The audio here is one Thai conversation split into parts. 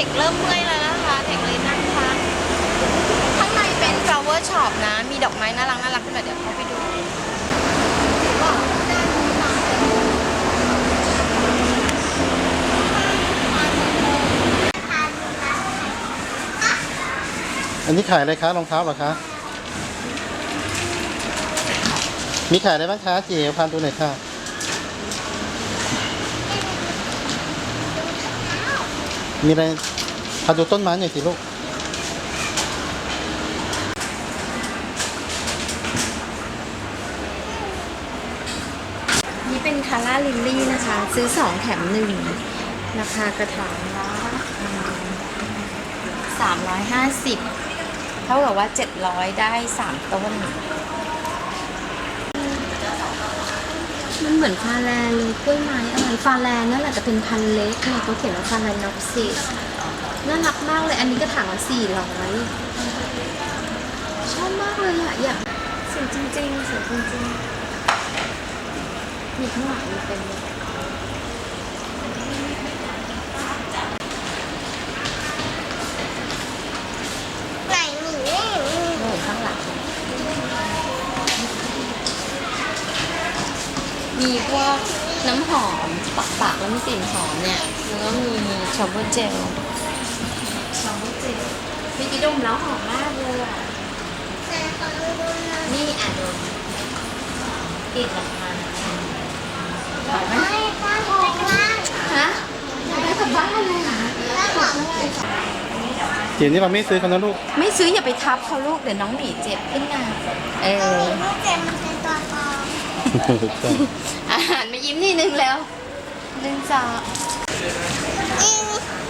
ด็กเริ่มเมื่อยแล้วนะคะเด็กเลยนั่งพักข้างในเป็น flower shop นะ มีดอกไม้น่ารักน่ารักขึ้นมาเดี๋ยวเขาไปดูอันนี้ขายอะไรคะรองเท้าเหรอคะ มีขายอะไรบ้างคะเจี๋ยวพานดูหน่ยค่ะ มีอะไรพาดูต้นไม้หน่อยสิลูก นี่เป็นคาร่าลิลลี่นะคะ ซื้อ2แถม1ราคากระถางละสามร้อยห้าสิบเท่ากับว่า 700 ได้ 3 ต้น มันเหมือนฟาแลนเลยกล้วยไม้อะไรฟาแลนนั่นแหละแต่เป็นพันเล็กเนี่ยเขาเขียนว่าฟาแลนน็อกซิสน่ารักมากเลย อันนี้ก็ถางละสี่ร้อยชอบมากเลยอะอยากสวยจริงๆสวยจริงๆมีข้างหลังมีเป็นเลย มีพวกน้ำหอมปักปากๆแล้วมีกลิ่นหอมเนี่ยแล้วก็มีชอเวอร์เจลชอเวอร์เจลพี่กิดมแล้วหอมมากเลยอะแต่ขอดูหน่อยนี่อะดมกลิ่นออกมาหอมไหมไม่ป้าบอกว่าฮะได้กลับบ้านเลยเหรอป้าบอกเจี๋ยวนี่เราไม่ซื้อกันนะลูก ไม่ซื้ออย่าไปทับเขาลูกเดี๋ยวน้องหมีเจ็บขึ้นมาเออลูกเจมมันเป็นตัวปลอม อาหารมายิ้มนิดนึงแล้วหนึ่งสองอี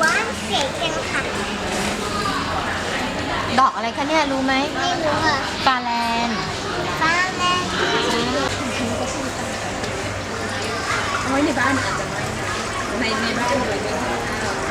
วันเสียกันค่ะดอกอะไรคะเนี่ยรู้ไหมไม่รู้อะปลาแลนฟ้าแม่เอาไว้ในบ้านอาจจะไม่ในในบ้านเลย